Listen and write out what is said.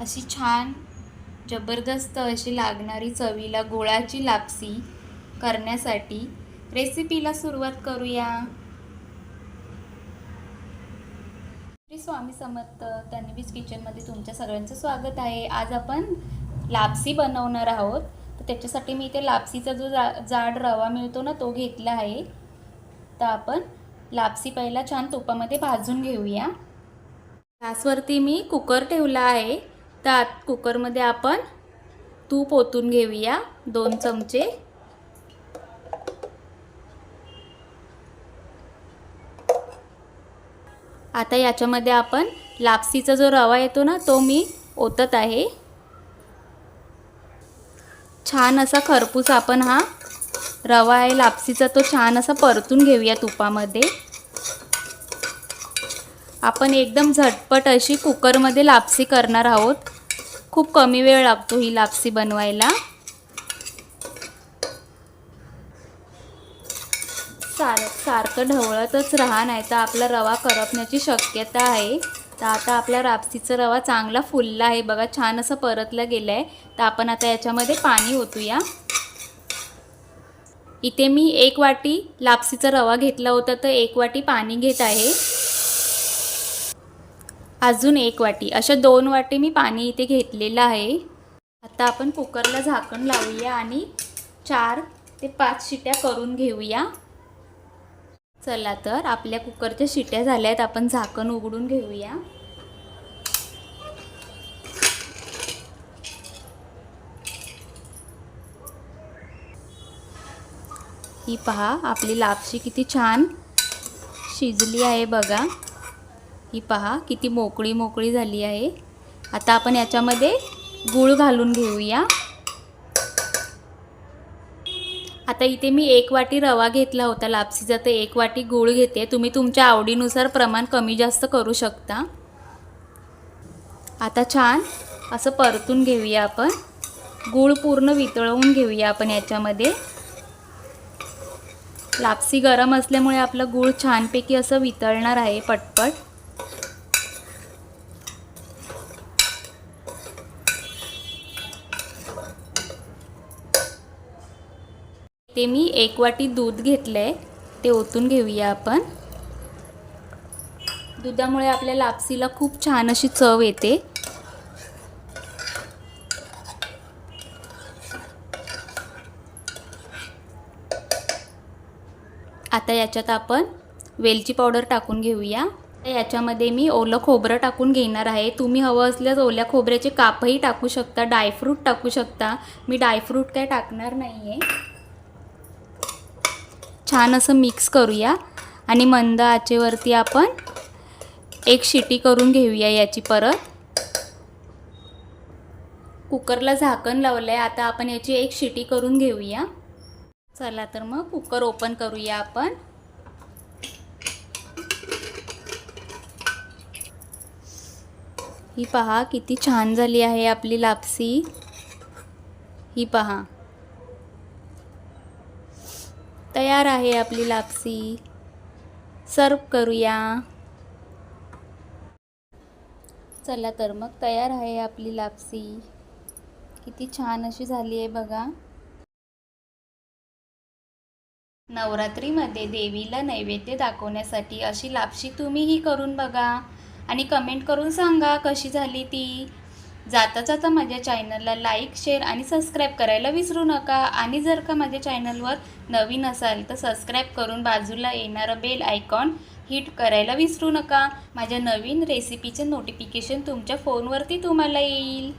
अशी छान जबरदस्त अशी लागणारी चवीला गुळाची लापसी करण्यासाठी रेसिपीला सुरुवात करूया. श्री स्वामी समर्थ तन्वीज किचनमध्ये तुमच्या सगळ्यांचं स्वागत आहे. आज आपण लापसी बनवणार आहोत. तर त्याच्यासाठी मी इथे लापसीचा जो जा जाड रवा मिळतो ना तो घेतला आहे. तर आपण लापसी पहिला छान तुपामध्ये भाजून घेऊया. गॅसवरती मी कुकर ठेवला आहे. त्यात कुकरमध्ये आपण तूप ओतून घेऊया दोन चमचे. आता याच्यामध्ये आपण लापसीचा जो रवा येतो ना तो मी ओतत आहे. छान असा खरपूस आपण हा रवा आहे लापसीचा तो छान असा परतून घेऊया तुपामध्ये. आपण एकदम झटपट अशी कुकरमध्ये लापसी करणार आहोत. खूप कमी वेळ लागतो ही लापसी बनवायला. सार सारखं ढवळतच राहा नाही तर आपला रवा करपण्याची शक्यता आहे. तर आता आपला लापसीचा रवा चांगला फुलला आहे. बघा छान असं परतलं गेलं आहे तर आपण आता याच्यामध्ये पाणी ओतूया. इथे मी एक वाटी लापसीचा रवा घेतला होता तर एक वाटी पाणी घेत आहे. अजून एक वाटी. अशा दोन वाटी मी पाणी इथे घेतलेलं आहे. आता आपण कुकरला झाकण लावूया आणि चार ते पाच शिट्या करून घेऊया. चला तर आपल्या कुकरच्या शिट्या झाल्या आहेत आपण झाकण उघडून घेऊया. ही पहा आपली लापशी किती छान शिजली आहे बघा. ही पहा किती मोकळी मोकळी झाली आहे. आता आपण याच्यामध्ये गूळ घालून घेऊया. आता इथे मी एक वाटी रवा घेतला होता लापसीचा तर एक वाटी गूळ घेते. तुम्ही तुमच्या आवडीनुसार प्रमाण कमी जास्त करू शकता. आता छान असं परतून घेऊया आपण. गूळ पूर्ण वितळवून घेऊया आपण याच्यामध्ये. लापसी गरम असल्यामुळे आपलं गूळ छानपैकी असं वितळणार आहे पटपट. ते मी एक वाटी दूध घेतलं आहे ते ओतून घेऊया आपण. दुधामुळे आपल्या लापसीला खूप छान अशी चव येते. आता याच्यात आपण वेलची पावडर टाकून घेऊया. तर याच्यामध्ये मी ओलं खोबरं टाकून घेणार आहे. तुम्ही हवं असल्यास ओल्या खोबऱ्याचे कापही टाकू शकता डायफ्रूट टाकू शकता. मी डायफ्रूट काय टाकणार नाही आहे छान असं मिक्स करूया. आणि मंद आचेवरती आपण एक शिटी करून घेऊया याची परत. कुकरला झाकण लावलं आहे आता आपण याची एक शिटी करून घेऊया. चला तर मग कुकर ओपन करूया आपण. ही पहा किती छान झाली आहे आपली लापसी. ही पहा. तयार आहे आपली लापसी. सर्व करूया. चला तर मग तयार आहे आपली लापसी. किती छान अशी झाली आहे बघा. नवरात्रीमध्ये देवीला नैवेद्य दाखवण्यासाठी अशी लापशी तुम्हीही करून बघा. आणि कमेंट करून सांगा कशी झाली ती. जाता जाता माझ्या चॅनलला लाईक शेअर आणि सबस्क्राईब करायला विसरू नका. आणि जर का माझ्या चॅनलवर नवीन असाल तर सबस्क्राईब करून बाजूला येणारं बेल आयकॉन हिट करायला विसरू नका. माझ्या नवीन रेसिपीचे नोटिफिकेशन तुमच्या फोनवरती तुम्हाला येईल.